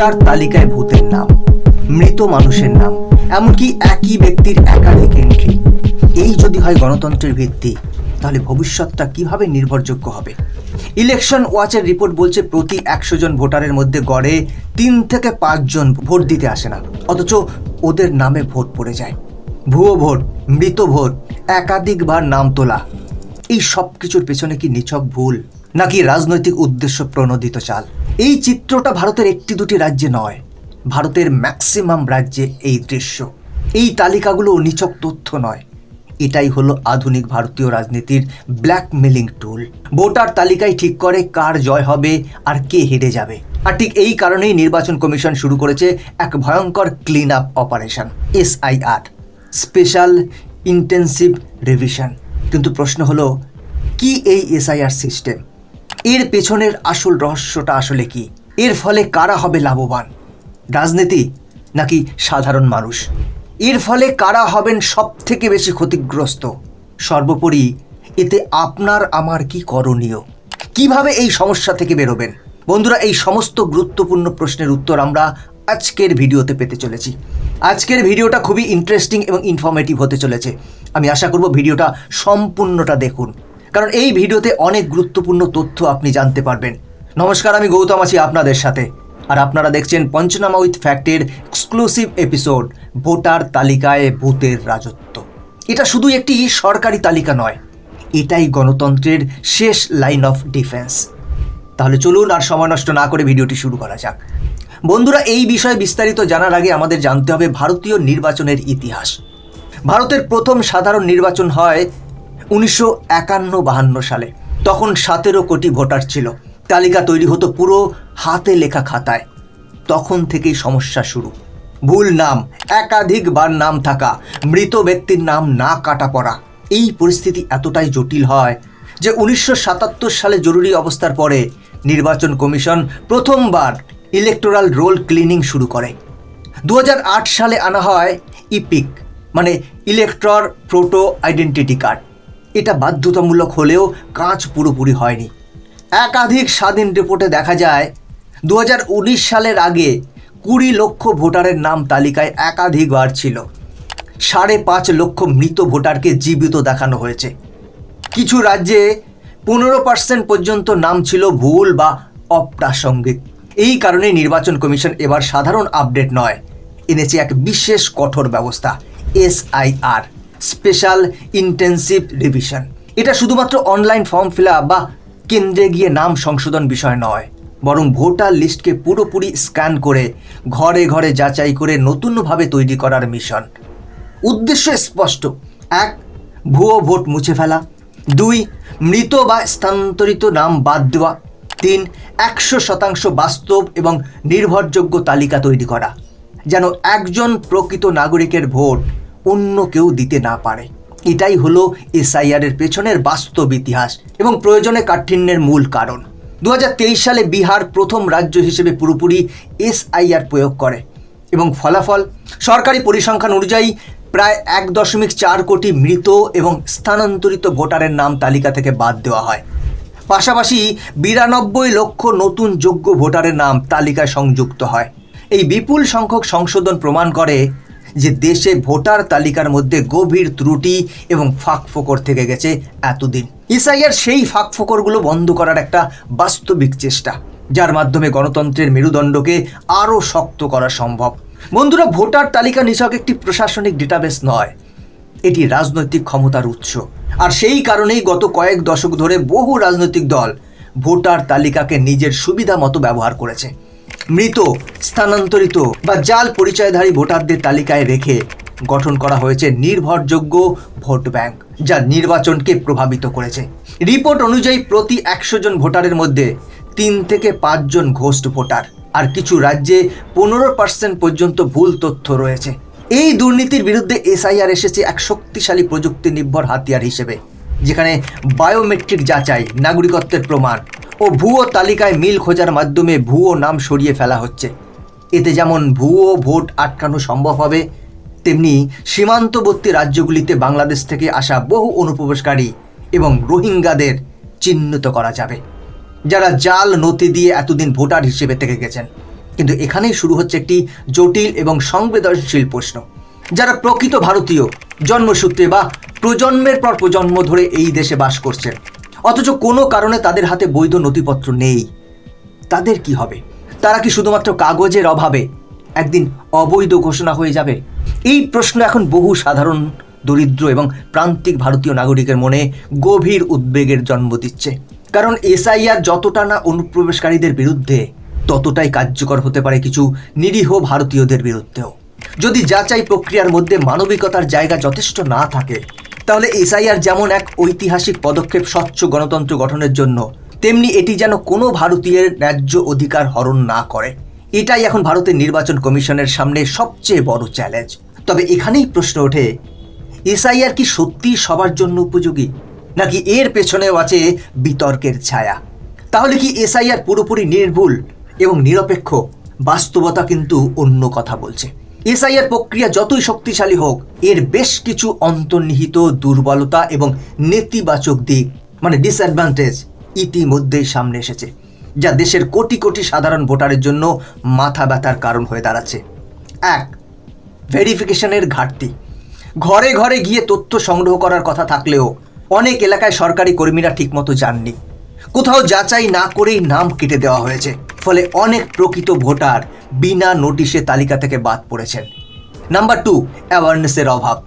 Voter তালিকায় ভূতের নাম, মৃত মানুষের নাম, এমনকি একই ব্যক্তির একাধিক এন্ট্রি এই যদি হয় গণতন্ত্রের ভিত্তি, তাহলে ভবিষ্যৎটা কীভাবে নির্ভরযোগ্য হবে? ইলেকশন ওয়াচের রিপোর্ট বলছে প্রতি একশো জন ভোটারের মধ্যে গড়ে তিন থেকে পাঁচজন ভোট দিতে আসে না, অথচ ওদের নামে ভোট পড়ে যায়। ভুয়ো ভোট, মৃত ভোট, একাধিকবার নাম তোলা, এই সব কিছুর পেছনে কি নিছক ভুল? নাকি রাজনৈতিক উদ্দেশ্য প্রণোদিত চাল? এই চিত্রটা ভারতের একটি দুটি রাজ্যে নয়, ভারতের ম্যাক্সিমাম রাজ্যে এই দৃশ্য। এই তালিকাগুলো নিচক তথ্য নয়। এটাই হলো আধুনিক ভারতীয় রাজনীতির ব্ল্যাকমেলিং টুল ভোটার তালিকায় ঠিক করে কার জয় হবে আর কে হেরে যাবে। আর ঠিক এই কারণেই নির্বাচন কমিশন শুরু করেছে এক ভয়ঙ্কর clean up operation SIR special intensive revision কিন্তু প্রশ্ন হলো, কি এই এসআইআর সিস্টেম এর পেছনের আসল রহস্যটা আসলে কি? এর ফলে কারা হবে লাভবান? রাজনীতি নাকি সাধারণ মানুষ? এর ফলে কারা হবেন সব থেকে বেশি ক্ষতিগ্রস্ত? সর্বোপরি এতে আপনার আমার কি করণীয়? কীভাবে এই সমস্যা থেকে বেরোবেন? বন্ধুরা, এই সমস্ত গুরুত্বপূর্ণ প্রশ্নের উত্তর আমরা আজকের ভিডিওতে পেতে চলেছি। আজকের ভিডিওটা খুবই ইন্টারেস্টিং এবং ইনফরমেটিভ হতে চলেছে। আমি আশা করব ভিডিওটা সম্পূর্ণটা দেখুন। কারণ এই ভিডিওতে অনেক গুরুত্বপূর্ণ তথ্য আপনি জানতে পারবেন। নমস্কার, আমি গৌতম আছি আপনাদের সাথে। আর আপনারা দেখছেন পঞ্চনামা উইথ ফ্যাক্টের এক্সক্লুসিভ এপিসোড, ভোটার তালিকায় ভূতের রাজত্ব। এটা শুধু একটি সরকারি তালিকা নয়, এটাই গণতন্ত্রের শেষ লাইন অফ ডিফেন্স। তাহলে চলুন আর সময় নষ্ট না করে ভিডিওটি শুরু করা যাক। বন্ধুরা, এই বিষয়ে বিস্তারিত জানার আগে আমাদের জানতে হবে ভারতীয় নির্বাচনের ইতিহাস। ভারতের প্রথম সাধারণ নির্বাচন হয় উনিশশো একান্ন বাহান্ন সালে। তখন সতেরো কোটি ভোটার ছিল। তালিকা তৈরি হতো পুরো হাতে লেখা খাতায়। তখন থেকেই সমস্যা শুরু। ভুল নাম, একাধিকবার নাম থাকা, মৃত ব্যক্তির নাম না কাটা পড়া, এই পরিস্থিতি এতটাই জটিল হয় যে উনিশশো সাতাত্তর সালে জরুরি অবস্থার পরে নির্বাচন কমিশন প্রথমবার ইলেকটোরাল রোল ক্লিনিং শুরু করে। দু হাজার আট সালে আনা হয় ইপিক মানে ইলেকট্রর প্রোটো আইডেন্টিটি কার্ড। এটা বাধ্যতামূলক হলেও কাজ পুরোপুরি হয়নি। একাধিক স্বাধীন রিপোর্টে দেখা যায় দু হাজার উনিশ সালের আগে কুড়ি লক্ষ ভোটারের নাম তালিকায় একাধিকবার ছিল। সাড়ে পাঁচ লক্ষ মৃত ভোটারকে জীবিত দেখানো হয়েছে। কিছু রাজ্যে পনেরো পার্সেন্ট পর্যন্ত নাম ছিল ভুল বা অপ্রাসঙ্গিক। এই কারণে নির্বাচন কমিশন এবার সাধারণ আপডেট নয়, এনেছে এক বিশেষ কঠোর ব্যবস্থা, এসআইআর। Special intensive revision. এটা শুধুমাত্র অনলাইন ফর্ম ফিল বা কেন্দ্রে গিয়ে নাম সংশোধন বিষয় নয়, বরং ভোটার লিস্টকে পুরোপুরি স্ক্যান করে ঘরে ঘরে যাচাই করে নতুনভাবে তৈরি করার মিশন। উদ্দেশ্য স্পষ্ট। এক, ভুয়ো ভোট মুছে ফেলা। দুই, মৃত বা স্থানান্তরিত নাম বাদ দেওয়া। তিন, একশো শতাংশ বাস্তব এবং নির্ভরযোগ্য তালিকা তৈরি করা। যেন একজন প্রকৃত নাগরিকের ভোট অন্য কেউ দিতে না পারে। এটাই হলো এসআইআরের পেছনের বাস্তব ইতিহাস এবং প্রয়োজনে কাঠিন্যের মূল কারণ। দু হাজার তেইশ সালে বিহার প্রথম রাজ্য হিসেবে পুরোপুরি এসআইআর প্রয়োগ করে এবং ফলাফল সরকারি পরিসংখ্যান অনুযায়ী প্রায় এক দশমিক চার কোটি মৃত এবং স্থানান্তরিত ভোটারের নাম তালিকা থেকে বাদ দেওয়া হয়। পাশাপাশি বিরানব্বই লক্ষ নতুন যোগ্য ভোটারের নাম তালিকায় সংযুক্ত হয়। এই বিপুল সংখ্যক সংশোধন প্রমাণ করে যে দেশে ভোটার তালিকার মধ্যে গভীর ত্রুটি এবং ফাঁক ফোকর থেকে গেছে এতদিন। ইসাইয়ার সেই ফাঁক ফোকরগুলো বন্ধ করার একটা বাস্তবিক চেষ্টা, যার মাধ্যমে গণতন্ত্রের মেরুদণ্ডকে আরও শক্ত করা সম্ভব। বন্ধুরা, ভোটার তালিকা নিছক একটি প্রশাসনিক ডেটাবেস নয়, এটি রাজনৈতিক ক্ষমতার উৎস। আর সেই কারণেই গত কয়েক দশক ধরে বহু রাজনৈতিক দল ভোটার তালিকাকে নিজের সুবিধা মতো ব্যবহার করেছে। মৃত, স্থানান্তরিত বা জাল পরিচয়ধারী ভোটারদের তালিকায় রেখে গঠন করা হয়েছে নির্ভরযোগ্য ভোট ব্যাংক, যা নির্বাচনকে প্রভাবিত করেছে। রিপোর্ট অনুযায়ী প্রতি একশো জন ভোটারের মধ্যে তিন থেকে পাঁচজন ঘোস্ট ভোটার আর কিছু রাজ্যে পনেরো পার্সেন্ট পর্যন্ত ভুল তথ্য রয়েছে। এই দুর্নীতির বিরুদ্ধে এসআইআর এসেছে এক শক্তিশালী প্রযুক্তি নির্ভর হাতিয়ার হিসেবে, যেখানে বায়োমেট্রিক যাচাই, নাগরিকত্বের প্রমাণ ও ভুয়ো তালিকায় মিল খোঁজার মাধ্যমে ভুয়ো নাম সরিয়ে ফেলা হচ্ছে। এতে যেমন ভুয়ো ভোট আটকানো সম্ভব হবে, তেমনি সীমান্তবর্তী রাজ্যগুলিতে বাংলাদেশ থেকে আসা বহু অনুপ্রবেশকারী এবং রোহিঙ্গাদের চিহ্নিত করা যাবে। যারা জাল নথি দিয়ে এতদিন ভোটার হিসেবে থেকে গেছেন। কিন্তু এখানেই শুরু হচ্ছে একটি জটিল এবং সংবেদনশীল প্রশ্ন। যারা প্রকৃত ভারতীয়, জন্মসূত্রে বা প্রজন্মের পর প্রজন্ম ধরে এই দেশে বাস করছেন অথচ কোনো কারণে তাদের হাতে বৈধ নথিপত্র নেই। তাদের কি হবে? তারা কি শুধুমাত্র কাগজের অভাবে একদিন অবৈধ ঘোষণা হয়ে যাবে? এই প্রশ্ন এখন বহু সাধারণ, দরিদ্র এবং প্রান্তিক ভারতীয় নাগরিকের মনে গভীর উদ্বেগের জন্ম দিচ্ছে। কারণ এসআইআর যতটা না অনুপ্রবেশকারীদের বিরুদ্ধে, ততটাই কার্যকর হতে পারে কিছু নিরীহ ভারতীয়দের বিরুদ্ধেও। যদি যাচাই প্রক্রিয়ার মধ্যে মানবিকতার জায়গা যথেষ্ট না থাকে তাহলে এসআইআর যেমন এক ঐতিহাসিক পদক্ষেপ স্বচ্ছ গণতন্ত্র গঠনের জন্য, তেমনি এটি যেন কোনো ভারতীয়ের ন্যায্য অধিকার হরণ না করে। এটাই এখন ভারতের নির্বাচন কমিশনের সামনে সবচেয়ে বড় চ্যালেঞ্জ। তবে এখানেই প্রশ্ন ওঠে, এসআইআর কি সত্যিই সবার জন্য উপযোগী, নাকি এর পেছনেও আছে বিতর্কের ছায়া? তাহলে কি এসআইআর পুরোপুরি নির্ভুল এবং নিরপেক্ষ? বাস্তবতা কিন্তু অন্য কথা বলছে। এসআইআর প্রক্রিয়া যতই শক্তিশালী হোক, এর বেশ কিছু অন্তর্নিহিত দুর্বলতা এবং নেতিবাচক দিক মানে ডিসঅ্যাডভান্টেজ ইতিমধ্যেই সামনে এসেছে, যা দেশের কোটি কোটি সাধারণ ভোটারের জন্য মাথা ব্যথার কারণ হয়ে দাঁড়াচ্ছে। এক ভেরিফিকেশনের ঘাটতি। ঘরে ঘরে গিয়ে তথ্য সংগ্রহ করার কথা থাকলেও, অনেক এলাকায় সরকারি কর্মীরা ঠিকমতো যাননি। কোথাও যাচাই না করেই নাম কেটে দেওয়া হয়েছে, ফলে অনেক প্রকৃত ভোটার বিনা নোটিশে তালিকা থেকে বাদ পড়েছেন। নাম্বার টু অ্যাওয়ারনেসের অভাব।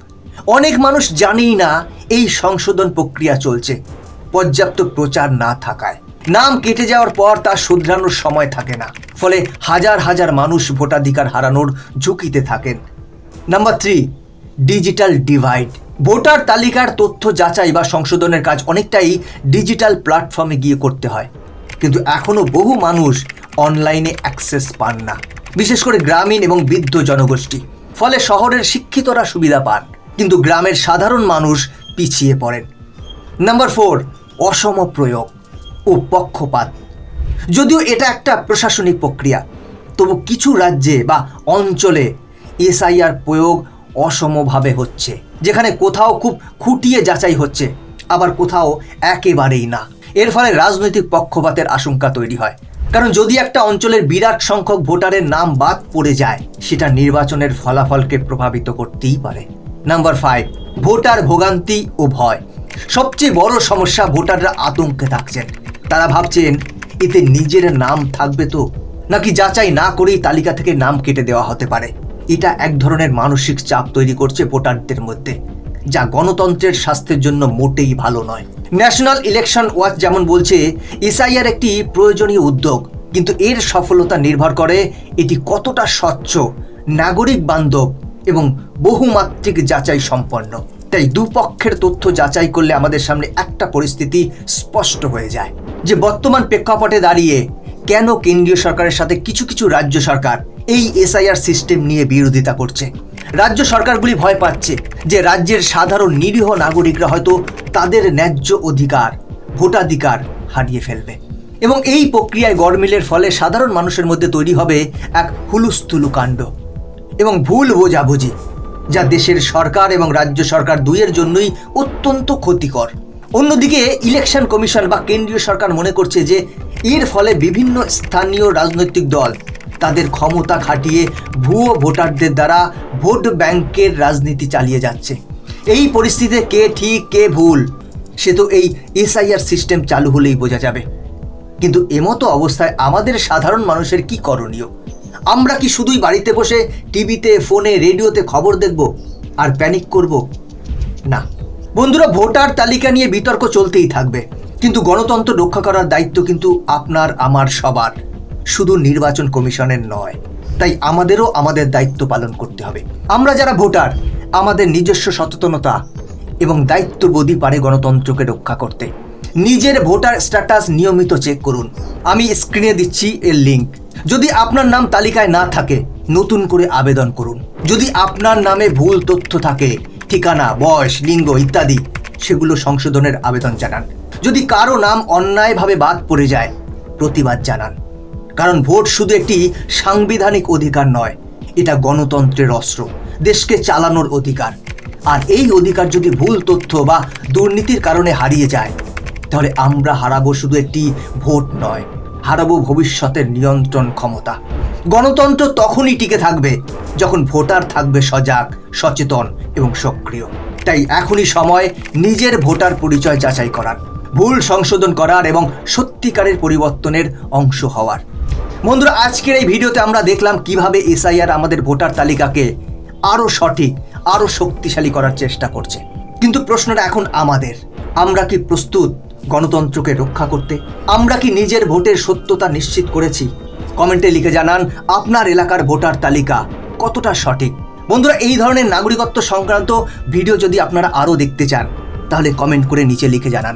অনেক মানুষ জানেই না এই সংশোধন প্রক্রিয়া চলছে। পর্যাপ্ত প্রচার না থাকায়। নাম কেটে যাওয়ার পর তা শুধরানোর সময় থাকে না। ফলে হাজার হাজার মানুষ ভোটাধিকার হারানোর ঝুঁকিতে থাকেন। Number three digital divide voter তালিকার তথ্য যাচাই বা সংশোধনের কাজ অনেকটাই ডিজিটাল প্ল্যাটফর্মে গিয়ে করতে হয়। কিন্তু এখনও বহু মানুষ অনলাইনে অ্যাক্সেস পান না। বিশেষ করে গ্রামীণ এবং বৃদ্ধ জনগোষ্ঠী। ফলে শহরের শিক্ষিতরা সুবিধা পান, কিন্তু গ্রামের সাধারণ মানুষ পিছিয়ে পড়েন। নাম্বার ফোর, অসম প্রয়োগ ও পক্ষপাত। যদিও এটা একটা প্রশাসনিক প্রক্রিয়া, তবু কিছু রাজ্যে বা অঞ্চলে এসআইআর প্রয়োগ অসমভাবে হচ্ছে, যেখানে কোথাও খুব খুঁটিয়ে যাচাই হচ্ছে, আবার কোথাও একেবারেই না। এর ফলে রাজনৈতিক পক্ষপাতের আশঙ্কা তৈরি হয়। কারণ যদি একটা অঞ্চলের বিরাট সংখ্যক ভোটারের নাম বাদ পড়ে যায়, সেটা নির্বাচনের ফলাফলকে প্রভাবিত করতেই পারে। নাম্বার ফাইভ ভোটার ভোগান্তি ও ভয়। সবচেয়ে বড় সমস্যা ভোটাররা আতঙ্কে থাকছেন। তারা ভাবছেন, এতে নিজের নাম থাকবে তো? নাকি যাচাই না করেই তালিকা থেকে নাম কেটে দেওয়া হতে পারে? এটা এক ধরনের মানসিক চাপ তৈরি করছে ভোটারদের মধ্যে। যা গণতন্ত্রের স্বাস্থ্যের জন্য মোটেই ভালো নয়। ন্যাশনাল ইলেকশন ওয়াচ যেমন বলছে, এসআইআর একটি প্রয়োজনীয় উদ্যোগ, কিন্তু এর সফলতা নির্ভর করে এটি কতটা স্বচ্ছ, নাগরিক বান্ধব এবং বহুমাত্রিক যাচাই সম্পন্ন। তাই দুপক্ষের তথ্য যাচাই করলে আমাদের সামনে একটা পরিস্থিতি স্পষ্ট হয়ে যায়, যে বর্তমান প্রেক্ষাপটে দাঁড়িয়ে কেন কেন্দ্রীয় সরকারের সাথে কিছু কিছু রাজ্য সরকার এই এসআইআর সিস্টেম নিয়ে বিরোধিতা করছে। রাজ্য সরকারগুলি ভয় পাচ্ছে যে রাজ্যের সাধারণ নিরীহ নাগরিকরা হয়তো তাদের ন্যায্য অধিকার, ভোটাধিকার হারিয়ে ফেলবে। এবং এই প্রক্রিয়ায় গড়মিলের ফলে সাধারণ মানুষের মধ্যে তৈরি হবে এক হুলুস্থুলু কাণ্ড এবং ভুল বোঝাবুঝি যা দেশের সরকার এবং রাজ্য সরকার দুইয়ের জন্যই অত্যন্ত ক্ষতিকর। অন্যদিকে ইলেকশন কমিশন বা কেন্দ্রীয় সরকার মনে করছে যে এর ফলে বিভিন্ন স্থানীয় রাজনৈতিক দল তাদের ক্ষমতা খাটিয়ে ভুয়ো ভোটারদের দ্বারা ভোট ব্যাংকের রাজনীতি চালিয়ে যাচ্ছে। এই পরিস্থিতিতে কে ঠিক, কে ভুল, সে তো এই এসআইআর সিস্টেম চালু হলেই বোঝা যাবে। কিন্তু এমতো অবস্থায় আমাদের সাধারণ মানুষের কি করণীয়? আমরা কি শুধুই বাড়িতে বসে টিভিতে, ফোনে, রেডিওতে খবর দেখব আর প্যানিক করব? না। বন্ধুরা, ভোটার তালিকা নিয়ে বিতর্ক চলতেই থাকবে। কিন্তু গণতন্ত্র রক্ষা করার দায়িত্ব কিন্তু আপনার, আমার সবার। শুধু নির্বাচন কমিশনের নয়, তাই আমাদেরও আমাদের দায়িত্ব পালন করতে হবে। আমরা যারা ভোটার, আমাদের নিজস্ব সচেতনতা এবং দায়িত্ববোধই পারে গণতন্ত্রকে রক্ষা করতে। নিজের ভোটার স্ট্যাটাস নিয়মিত চেক করুন। আমি স্ক্রিনে দিচ্ছি এর লিঙ্ক যদি আপনার নাম তালিকায় না থাকে, নতুন করে আবেদন করুন। যদি আপনার নামে ভুল তথ্য থাকে, ঠিকানা, বয়স, লিঙ্গ ইত্যাদি, সেগুলো সংশোধনের আবেদন জানান। যদি কারও নাম অন্যায়ভাবে বাদ পড়ে যায়, প্রতিবাদ জানান। কারণ ভোট শুধু একটি সাংবিধানিক অধিকার নয়, এটা গণতন্ত্রের অস্ত্র, দেশকে চালানোর অধিকার। আর এই অধিকার যদি ভুল তথ্য বা দুর্নীতির কারণে হারিয়ে যায়, তাহলে আমরা হারাবো শুধু একটি ভোট নয়, হারাবো ভবিষ্যতের নিয়ন্ত্রণ ক্ষমতা। গণতন্ত্র তখনই টিকে থাকবে যখন ভোটার থাকবে সজাগ, সচেতন এবং সক্রিয়। তাই এখনই সময় নিজের ভোটার পরিচয় যাচাই করার, ভুল সংশোধন করার এবং সত্যিকারের পরিবর্তনের অংশ হওয়ার। বন্ধুরা, আজকের এই ভিডিওতে আমরা দেখলাম কীভাবে এসআইআর আমাদের ভোটার তালিকাকে আরও সঠিক আরও শক্তিশালী করার চেষ্টা করছে। কিন্তু প্রশ্নটা এখন আমাদের। আমরা কি প্রস্তুত গণতন্ত্রকে রক্ষা করতে? আমরা কি নিজের ভোটের সত্যতা নিশ্চিত করেছি? কমেন্টে লিখে জানান, আপনার এলাকার ভোটার তালিকা কতটা সঠিক? বন্ধুরা, এই ধরনের নাগরিকত্ব সংক্রান্ত ভিডিও যদি আপনারা আরও দেখতে চান, তাহলে কমেন্ট করে নিচে লিখে জানান।